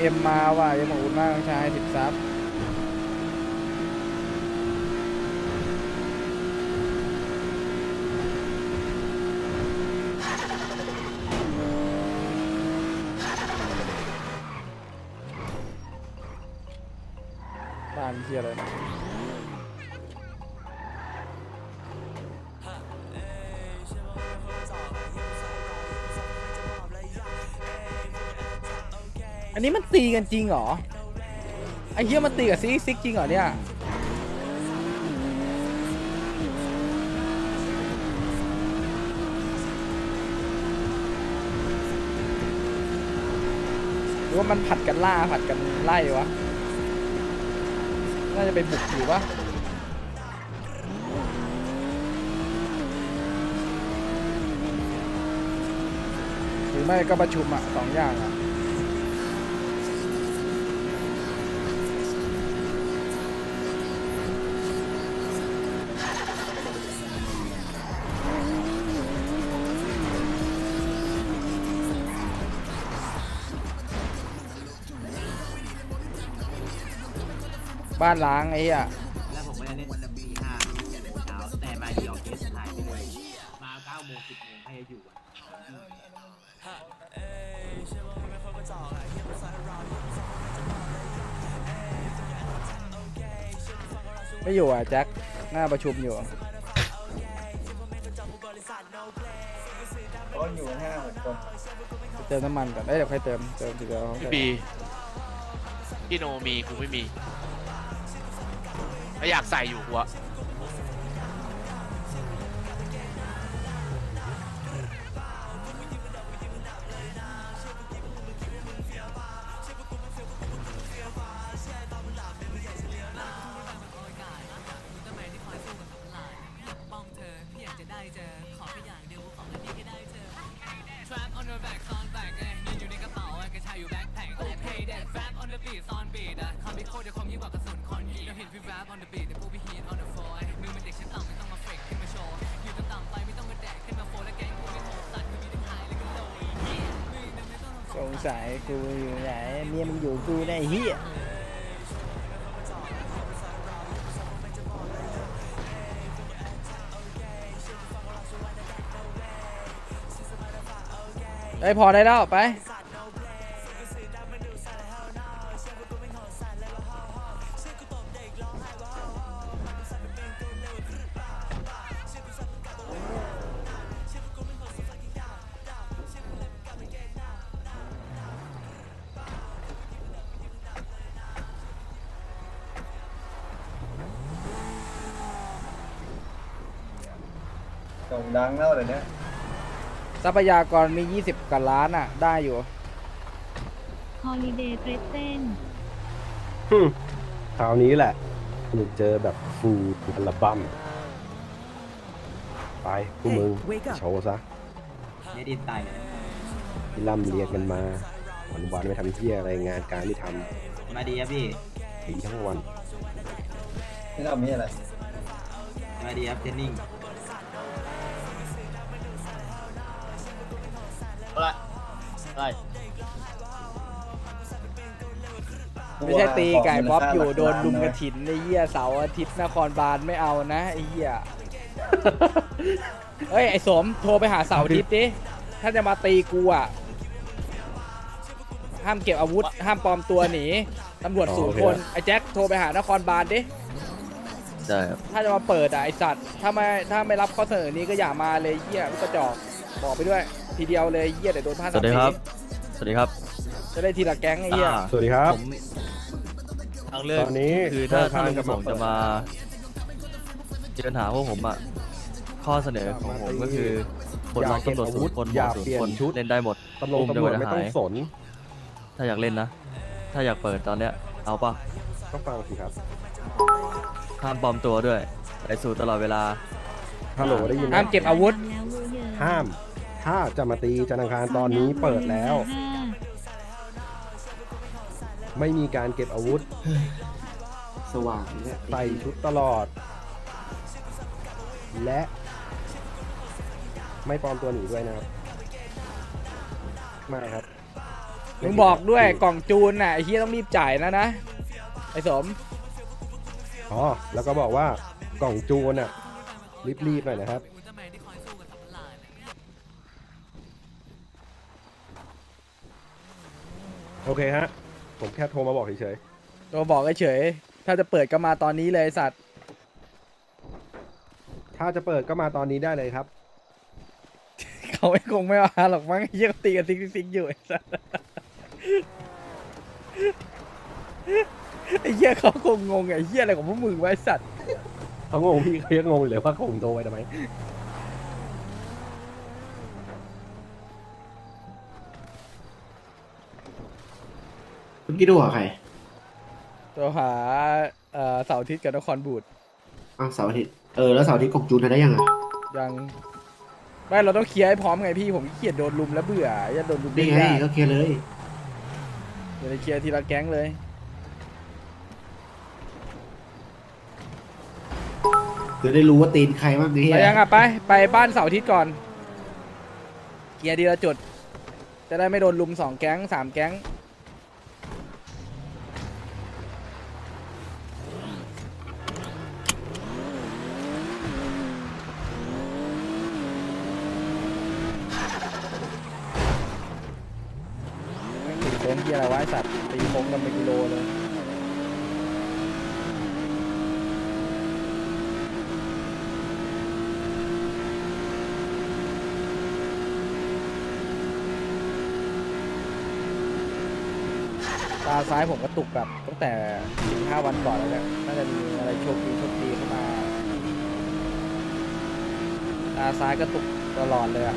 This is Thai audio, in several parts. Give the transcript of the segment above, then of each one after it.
เอ็มมาว่ะเอ็มขอบคุณมากน้องชายสิบซับ อันนี้มันตีกันจริงเหรอ ไอ้เหี้ยมันตีกับซิกซิกจริงเหรอเนี่ย หรือว่ามันผัดกันล่าผัดกันไล่วะ น่าจะไปบุกอยู่วะหรือไม่ก็ประชุมอะสองอย่างอะ บ้านล้างไอ้เหี้ยแล้วผมก็จะเล่นตีห้าเช้าแต่มาดีออกเกสหายไปเลยมาเก้าโมงสิบโมงใครจะอยู่อะไม่อยู่อะแจ็คหน้าประชุมอยู่ก็อยู่ห้าหกคนไปเติมน้ำมันก่อนเอ้ยเดี๋ยวค่อยเติมเติมทีเดียวพี่บีพี่โนมีกูไม่มีไม่ อยากใส่อยู่หัวป้อง ตรเดี๋ยวคอมยิ่งกว่ากระสุนคอนยีเราเห็นพี่ rap on the beat แต่พวกพี่ hit on the floor มือมันเด็กชั้นต่ำไม่ต้องมาเฟกขึ้นมาโชว์อยู่ต่ำๆไปไม่ต้องมาแดกขึ้นมาโฟและแกงกูไม่โหดสัตว์คือมีทั้งหายและก็โลยเหี้ยสงสัยกูอยู่ไหนเมียมึงอยู่กูในเฮียไอ้พอได้แล้วไป ด่งดังแล้วเดี๋ยวนี้ทรัพยากรมี 20กว่าล้านอะ ได้อยู่ ฮอลิเดย์เฟรเซนคราวนี้แหละมึงเจอแบบฟูลอัลบั้มไปพวกมึงโชว์ซะเนดินตายเลยที่ล่ำเรียนกันมา วันวันๆไม่ทำเที่ยอะไรงานการไม่ทมาดีครับพี่ำตีทั้งวัน ที่เรามีอะไรมาดีครับเทรนนิ่ง ไม่ใช่ตีไก่บ๊อบอยู่โดนลุมกระถินไอ้เหี้ยเสาร์อาทิตย์นครบาลไม่เอานะไอ้เหี้ยเฮ้ยไอ้สมโทรไปหาเสาร์อาทิตย์ดิถ้าจะมาตีกูอะห้ามเก็บอาวุธ ห้ามปลอมตัวหนีตำรวจอ๋อศูนโอเค คนไอ้แจ็คโทรไปหานครบาลดิได้ครับถ้าจะมาเปิดอะไอ้สัตว์ถ้าไม่ถ้าไม่รับข้อเสนอนี้ก็อย่ามาเลยเหี้ยลูกกระจอก บอกไปด้วย ทีเดียวเลยเหี้ยเดี๋ยวโดนพาดสวัสดีครับ สวัสดีครับจะได้ทีละแก๊งไอ้เหี้ย อ่าสวัสดีครับ ผมทางเลือกตอนนี้คือถ้าธนาถ้าคารลุงประสงค์จะจะมามาเจอปัญหาพวกผมอะ ข้อเสนอของผมก็คือปลดล็อกตำรวจศูนย์คนหมอย่าอศูนเปลี่ย์ยนคนชุดเล่นได้หมด ตำรวจอุ้มจนตำรกวจว่าจะไม่ต้องหายสนถ้าอยากเล่นนะ ถ้าอยากเปิดตอนเนี้ย เอาปะก็ฟังสิครับห้ามปลอมตัวด้วยใส่สูตรตลอดเวลา ฮัลโหลได้ยินไหมห้ามเก็บอาวุธแล้วเวอร์เยอะห้าม ถ้าจะมาตีจันทร์อังคารตอนนี้เปิดแล้วห้าไม่มีการเก็บอาวุธ สว่างเนี่ยใส่ชุดตลอด และ ไม่ปลอมตัวหนีด้วยนะครับ ไม่ครับมึงบอกด้วยกล่องจูนน่ะไอ้เฮียต้องรีบจ่ายนะนะ ไอ้สม อ๋อแล้วก็บอกว่ากล่องจูนอะรีบๆหน่อยนะครับ โอเคฮะ ผมแค่โทรมาบอกเฉยตัวบอกเฉยๆถ้าจะเปิดก็มาตอนนี้เลยไอ้สัตว์ ๆ ถ้าจะเปิดก็มาตอนนี้ได้เลยครับ เขาไม่คงไม่มาหรอกมั้งไอ้เฮียเขาตีกันซิกซิกอยู่ไอ้สัตว์ไอ้เฮียเขาคงงงไอ้เฮียอะไรของพวกมึงวะไอ้สัตว์เขางงพี่เขายังงงอยู่เลยว่าผมโทรไปทำไม เมื่อกี้ดูกับใครตัวหาเอ่อเสาร์อาทิตย์กับนครบูดอ้าวเสาร์อาทิตย์เออแล้วเสาร์อาทิตย์กบจูนทำได้ยังอะยังไม่เราต้องเคลียร์ให้พร้อมไงพี่ผมขี้เกียจโดนลุมแล้วเบื่ออย่าโดนลุมนี่ไงได้ก็เคลียร์เลยเดี๋ยวเคลียร์ทีละแก๊งเลยจะได้รู้ว่าตีนใครบ้างนี่ไปยังอะไปไปบ้านเสาร์อาทิตย์ก่อน เคลียร์ทีละจุด จะได้ไม่โดนลุมสองแก๊งสามแก๊งไม่งตีโค้งที่อะไรวะไอสัตว์ตีโค้งกันเป็นกิโลเลย ตาซ้ายผมก็ตุกแบบตั้งแต่สี่ห้าวันก่อนแล้วเนี่ยน่าจะมีอะไรโชคดีโชคดีเข้ามา ตาซ้ายก็ตุกตลอดเลยอะ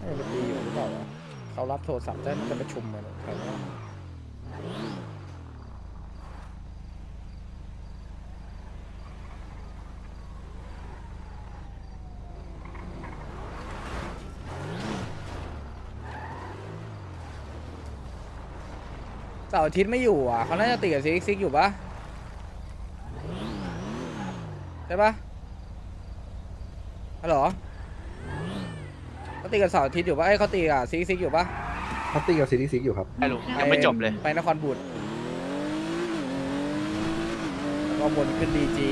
ไม่รู้ตีอยู่หรือเปล่าวะเขารับโทรศัพท์ได้จะประชุมมาเนี่ยแถวนี้ เสาร์อาทิตย์ไม่อยู่อะเขาน่าจะติดกับซิกซิกอยู่ปะใช่ปะฮัลโหลเขาตีกับเสาร์อาทิตย์อยู่ปะเอ้ยเขาตีกับซิกซิกอยู่ปะเขาตีกับซีรีส์ซิกอยู่ครับไอ้ลุงยังไม่จบเลย ไปนครบุรีแล้วก็วนขึ้นดีจี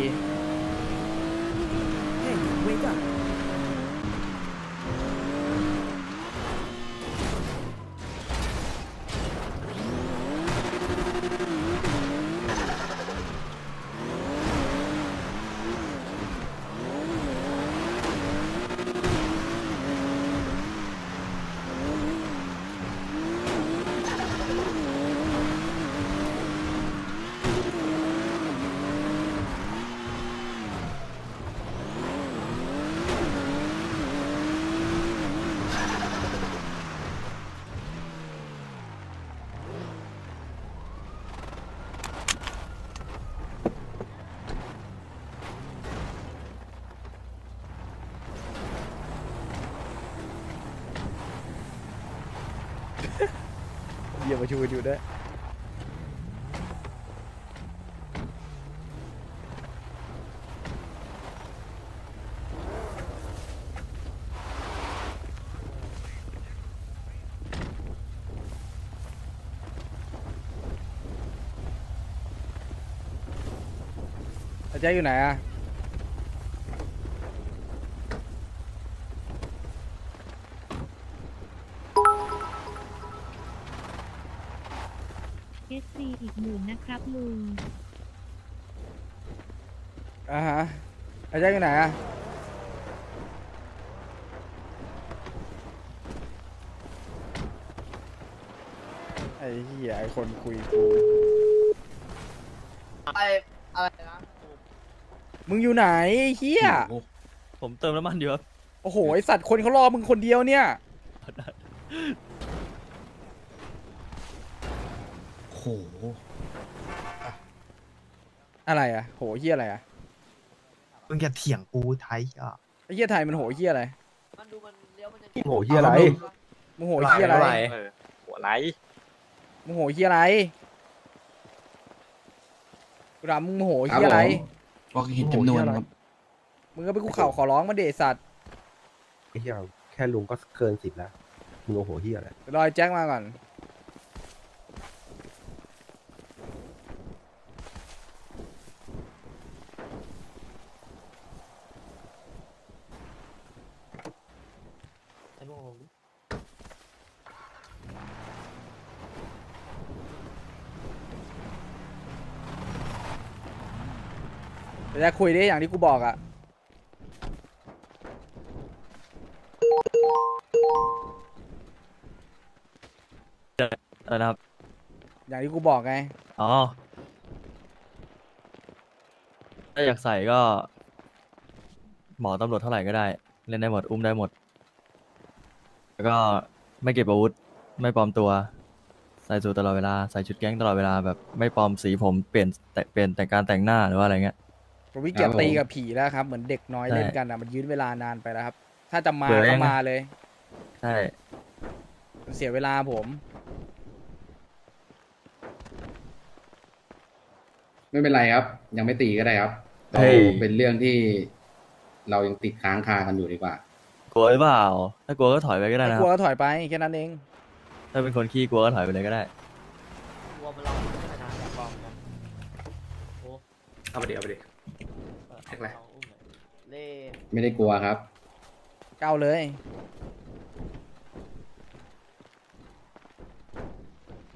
เยี่ยมมาชูกันอยู่ด้วยอาจารย์อยู่ไหนอะ อ่าฮะอาจารย์อยู่ไหนอะไอ้เหี้ยไอ้คนคุยกูอะไรอะไรนะมึงอยู่ไหนไอ้เหี้ยโอ้โหผมเติมน้ำมันอยู่ครับโอ้โหไอสัตว์คนเขารอมึงคนเดียวเนี่ยโหอะไรอะโหเหี้ยอะไรอะ มึงจะเถียงกูไทยอะไอ้เหี้ยไทยมันโหเหี้ยอะไรมันดูมันเลี้ยวมันจะโหเฮียอะไรมึงโหเหี้ยอะไรหัวไรมึงโหเหี้ยอะไรกูถามมึงโมโหเฮียอะไรบอกเห็นจำนวนครับมึงก็ไปกูเข่าขอร้องมาเดชสัตว์ไอ้เหี้ยแค่ลุงก็เกินสิบแล้วมึงโอ้โหเหี้ยอะไรเดี๋ยวรอยแจ็คมาก่อน เดี๋ยวจะคุยดิอย่างที่กูบอกอะอะไรนะครับ อย่างที่กูบอกไง อ๋อ ถ้าอยากใส่ก็ หมอตำรวจเท่าไหร่ก็ได้ เล่นได้หมด อุ้มได้หมด แล้วก็ไม่เก็บอาวุธ ไม่ปลอมตัว ใส่สูทตลอดเวลา ใส่ชุดแก๊งตลอดเวลาแบบไม่ปลอมสีผม เปลี่ยนแต่เปลี่ยนแต่งการแต่งหน้าหรือว่าอะไรเงี้ย ผมวิเกียรครับผมตีกับผีแล้วครับ เหมือนเด็กน้อยใช่เล่นกันอะมันยืดเวลานานไปแล้วครับ ถ้าจะมาเบื่อก็ยังมาเลย ใช่มันเสียเวลาผม ไม่เป็นไรครับ ยังไม่ตีก็ได้ครับเราเฮ้ยเป็นเรื่องที่เรายังติดค้างคากันอยู่ดีกว่า กลัวหรือเปล่า ถ้ากลัวก็ถอยไปก็ได้ถ้านะคกลัวรับก็ถอยไปแค่นั้นเอง ถ้าเป็นคนขี้กลัวก็ถอยไปเลยก็ได้กลัวมันเราไม่ได้นะอยากลองกันโอ้เอาไปเดี๋ยวเอาไปเดี๋ยวแท็ กอะไรลองอุ้มหน่อยเล่ไม่ได้กลัวครับ เก้าเลย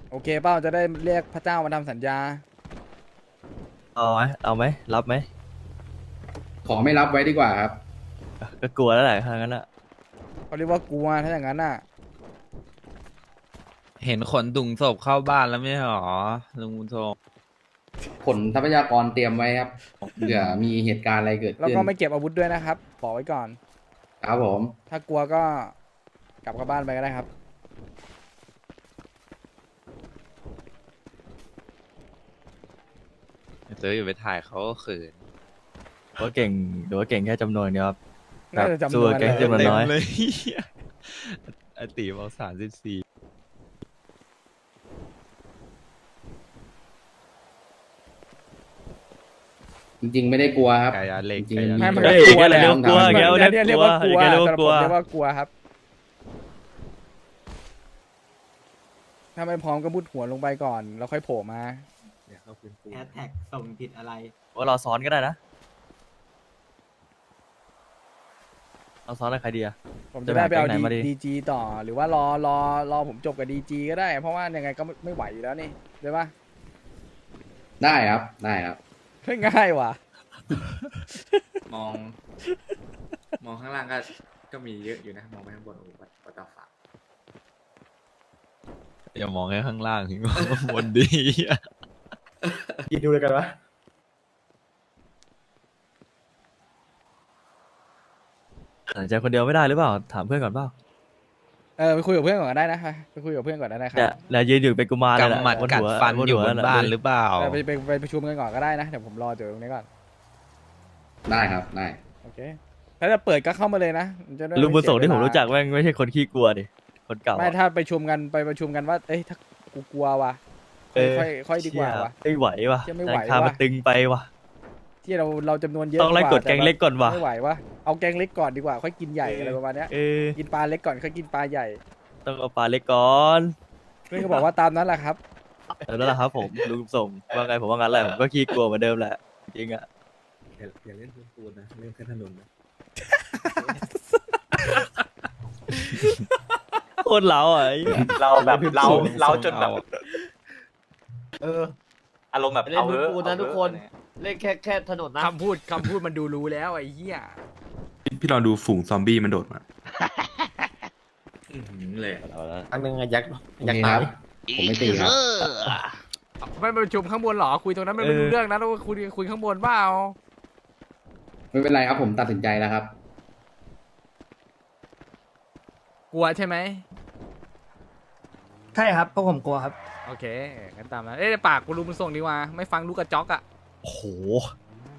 โอเคเป้าจะได้เรียกพระเจ้ามาทำสัญญา เอาไหมเอาไหมรับไหมขอไม่รับไว้ดีกว่าครับ ก็กลัวแล้วแหละถ้างั้นอะเขาเรียกว่ากลัวถ้าอย่างนั้นน่ะ เห็นขนถุงศพเข้าบ้านแล้วไม่ใช่หรอลุงบุญทรง ผลทรัพยากรเตรียมไว้ครับเผื่อมีเหตุการณ์อะไรเกิดแล้วขึ้นก็ไม่เก็บอาวุธด้วยนะครับบอกไว้ก่อน ครับผม ถ้ากลัวก็กลับเข้าบ้านไปก็ได้ครับ เจออยู่ไปถ่ายเขาก็เขินหรือว่าเก่งหรือว่าเก่งแค่จำนวนเดียวครับแบน่าบจะจำนสู้วนกับแก๊งเลยจำนวนเต็มน้อย เลยไอตีบอกสามสิบสี่ จริงๆ ไม่ได้กลัวครับ กายาเล็กจริง กายาๆไม่มันเล็ก็กกลัวแหละเรียกว่ากลัวมันเรียกว่าเรียกเรียกว่ากลัวเรียกว่าสำหรับกลัวผมเรียกว่ากลัวครับ ถ้าไม่พร้อมก็มุดหัวลงไปก่อน แล้วค่อยโผล่มา แฮชแท็กส่งผิดอะไร ว่าเราซ้อนก็ได้นะเราซ้อนอะไรใครดีอะ ผมจะได้ไปเอาจะไปหาแก๊งไหนมาดี ดีจีต่อ หรือว่ารอรอรอผมจบกับดีจีก็ได้ เพราะว่ายังไงก็ไม่ไม่ไหวอยู่แล้วนี่ได้ปะได้ครับ ได้ครับ ไม่ง่ายว่ะ มอง มองข้างล่างก็ ก็มีเยอะอยู่นะ มองไปข้างบนโอ้โหวัตตาฝาอย่ามองแค่ข้างล่างถึงบนดีกินดูเลยกันวะตัดสินใจคนเดียวไม่ได้หรือเปล่า ถามเพื่อนก่อนเปล่า เออไปคุยกับเพื่อนก่อนก็ได้นะไปคุยกับเพื่อนก่อนก็ได้ครัเนี่ยบแล้วยืนอยู่เป็นกุมารเลยแหละกำหมัดบนกัดหัวฟันบนอยู่หัวบนบ้านหรือเปล่า เออไปไปไปประชุมกันก่อนก็ได้นะเดี๋ยวผมรอเจอตรงนี้ก่อนได้ครับได้โอเคถ้าจะเปิดก็เข้ามาเลยนะมันจะได้ลุงบุญส่งที่ผมไเสียเวลารู้จักแม่งไม่ใช่คนขี้กลัวดิคนเก่าไม่อะถ้าไปประชุมกันไปประชุมกันว่าเอ้ยถ้ากูกลัวว่ะเออค่อยค่อยดีกว่าเชี่ยว่ะไม่ไหวว่ะเชี่ยไม่ไหวแรงคามันว่ะตึงไปว่ะ ที่เราเราจำนวนเยอะต้องไล่ว่ากดแกงเล็กก่อนว่ะไม่ไหวว่ะเอาแกงเล็กก่อนดีกว่าค่อยกินใหญ่เออออะไรประมาณเนี้ยเออกินปลาเล็กก่อนค่อยกินปลาใหญ่ ต้องเอาปลาเล็กก่อนเพื่อนก็บอกว่าตามนั้นแหละครับเออนั่นแหละครับผมลุงส่งว่าไงผมว่างั้นแหละผมก็ขี้กลัวเหมือนเดิมแหละจริงอะอย่าอย่าเล่นพื้นปูนนะเล่นแค่ถนนนะโคตรเล้าอะไอ้เหี้ยเราแบบเราเราจนแบบเอออารมณ์แบบเล่นพื้นปูนนะทุกคน เล่นแค่แค่ถนนนะคำพูดคำพูดมันดูรู้แล้วไอ้เหี้ยพี่ลองดูฝูงซอมบี้มันโดดมาอื้อหือเลยเอาละอันนึงอะยักษ์โอเคครับผมไม่ตีครับไม่ไปประชุมข้างบนเหรอคุยตรงนั้นมันไม่รู้เรื่องนะเราคุยคุยข้างบนเปล่าไม่เป็นไรครับผมตัดสินใจแล้วครับ กลัวใช่ไหมใช่ครับเพราะผมกลัวครับ โอเคงั้นตามนั้นเอ้ยปากกูรู้มึงส่งดีกว่า ไม่ฟังลูกกระจอกอะ โอ้โห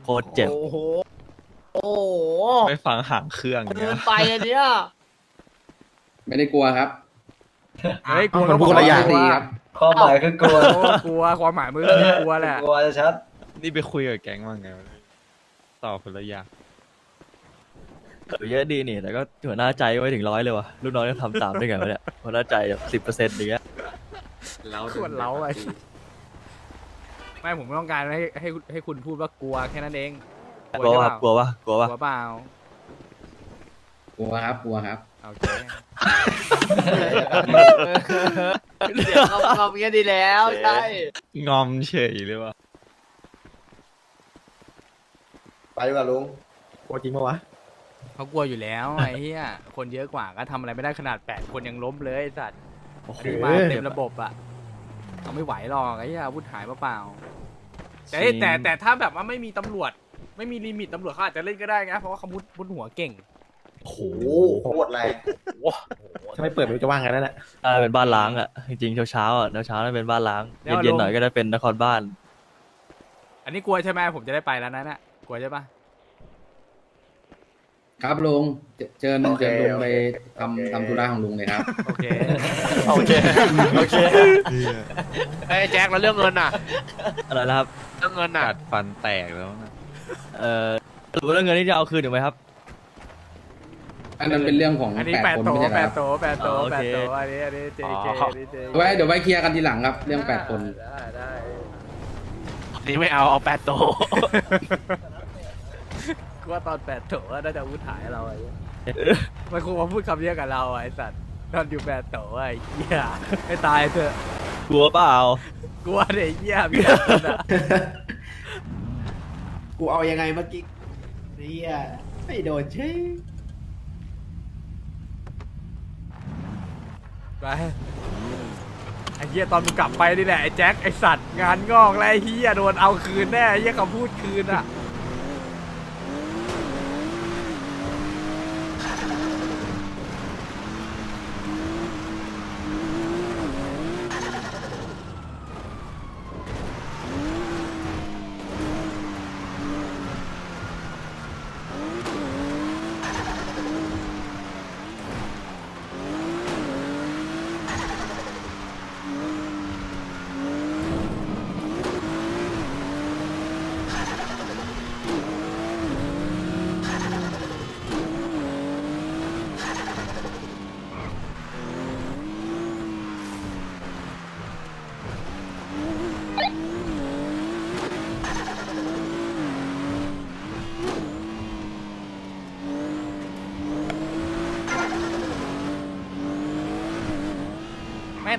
โคตรเจ็บโอ้โห โอ้โหไม่ฟังหางเครื่องเกิเนี่ยนไปอันเนี้ยไม่ได้กลัวครับเฮ้ยกลัวผมพูดคนละอย่างกลัวดีครับ ความหมายคือกลัวโอ้กลัวความหมายมึงคือกลัวแหละ กลัวจะชัด นี่ไปคุยกับแก๊งว่าไงวะตอบคนละอย่างเออเยอะดีนี่แต่ก็หัวหน้าใจไม่ถึงร้อยเลยวะลูกน้องยังทำตามได้ไงวะเนี่ยหัวหน้าใจแบบสิบเปอร์เซ็นต์อย่างเงี้ยขวดเล้าไอ้ ไม่ผมต้องการให้ให้ให้คุณพูดว่ากลัวแค่นั้นเองกลัวใช่ว่าเปากลัวว่ากลัวกว่าลัวเปล่ากลัวครับกลัวครับโอเคเดี๋ยวเขาเขาเงี้ยดีแล้วใช่งอมเฉยหรือเปล่าไปดีกว่าลุงโกลัวจริงปะวะเขากลัวอยู่แล้วไอ้เหี้ยคนเยอะกว่าก็ทำอะไรไม่ได้ขนาดแปดคนยังล้มเลยไอ้สัตว์โอ้โหมาเต็มระบบอะ เอาไม่ไหวหรอกไอ้เหี้ยอาวุธหายเปล่าๆแต่แต่แต่ถ้าแบบว่าไม่มีตำรวจ ไม่มีลิมิตตำรวจเขาอาจจะเล่นก็ได้นะเพราะว่าเขามุดมุดหัวเก่ง โอ้โหโคตรแรงถ้าไม่เปิดมันจะว่างกันนั่นแหละอ่าเป็นบ้านล้างอะจริงๆเช้าๆอะเช้าๆนั่นเป็นบ้านล้างแล้วเย็นลงๆหน่อยก็ได้เป็นนครบ้าน อันนี้กลัวใช่ไหมผมจะได้ไปแล้วนะน่ะกลัวใช่ปะ ครับลุงเจเชิญเชิญลุงไปทำทำธุระของลุงเลยครับโอเคโอเคโอเคไอ้ยแจ็คแล้วเรื่องเงินน่ะอะไรนะครับเรื่องเงินน่ะกัดฟันแตกแล้วนะเอ่อสรุปว่าเรื่องเงินนี่จะเอาคืนถูกไหมครับอันนั้นเป็นเรื่องของอันนี้แปแปดดคนโตไม่ใช่เหรแปอคดรับโตแปดโตอ๋อโอแปเคดโตอันนี้อันนี้เจเคอ๋ออันนี้เจเคไว้เดี๋ยวไว้เคลียร์กันทีหลังครับ เรื่องแปดคนได้ได้นี่ไม่เอาเอาแปดโต กูว่าตอนแปดโตน่าจะอาวุธหายเราไอ้เหี้ยมันคงมาพูดคำเนี้ยกับเราไอ้สัตว์ตอนอยู่แปดโตไอ้เหี้ยให้ตายเถอะกลัวเปล่ากลัวเด็กเหี้ยมีแต่คนอะกูเอายังไงเมื่อกี้เนี่ยไม่โดนใช่ไปไอ้เหี้ยตอนมึงกลับไปนี่แหละไอ้แจ็คไอ้สัตว์งานงอกแล้วไอ้เหี้ยโดนเอาคืนแน่ไอ้เหี้ยคำพูดคืนอะ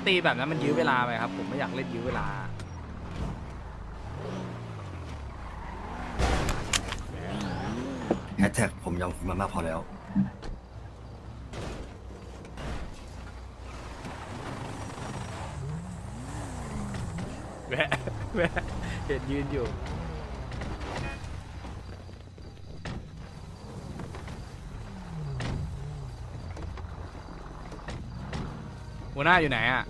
ตีแบบนั้นมันยื้อเวลาไปครับ ผมไม่อยากเล่นยื้อเวลา แฮชแท็กผมยอมคุณมามากพอแล้ว แวะแวะเห็นยืนอยู่ หัวหน้าอยู่ไหนอะ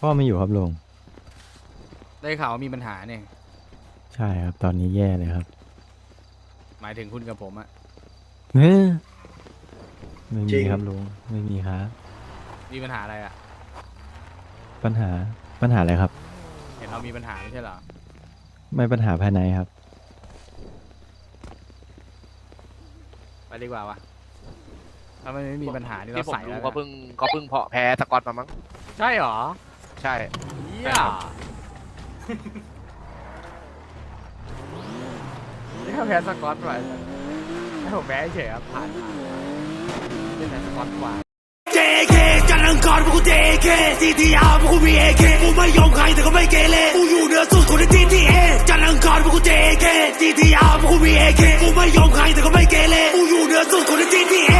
พ่อไม่อยู่ครับลุงได้ข่าวว่ามีปัญหาเนี่ย ใช่ครับ ตอนนี้แย่เลยครับหมายถึงคุณกับผมอะเฮ้ไม่จริมีง ครับลุงไม่มีครับ มีปัญหาอะไรอะปัญหาปัญหาอะไรครับ เห็นเรามีปัญหาไม่ใช่เหรอ ไม่ปัญหาภายในครับ ไปดีกว่าวะ ถ้ามันไม่มีปัญหานี่ที่เราใส่ดูแล้วเขเพิ่งก็เพิ่งเพาะแพ้สกอตมามั้งใช่เหรอใช่ เหี้ยนี่แพ้สกอตไปแล้ผมแพ้เฉยครับผ่านไม่านเล่นแต่สกอตกว่า DK จะลังกอนพวกกู DK CTR พวกกู BAK กกูไม่ยอมใครแต่ก็ไม่เกเรกูอยู่เหนือสุดคนในทีทีเอจันลังกอนพวกกู DK CTR พวกกู BAK กกูไม่ยอมใครแต่ก็ไม่เกเรกูอยู่เหนือสุดคนใน GTA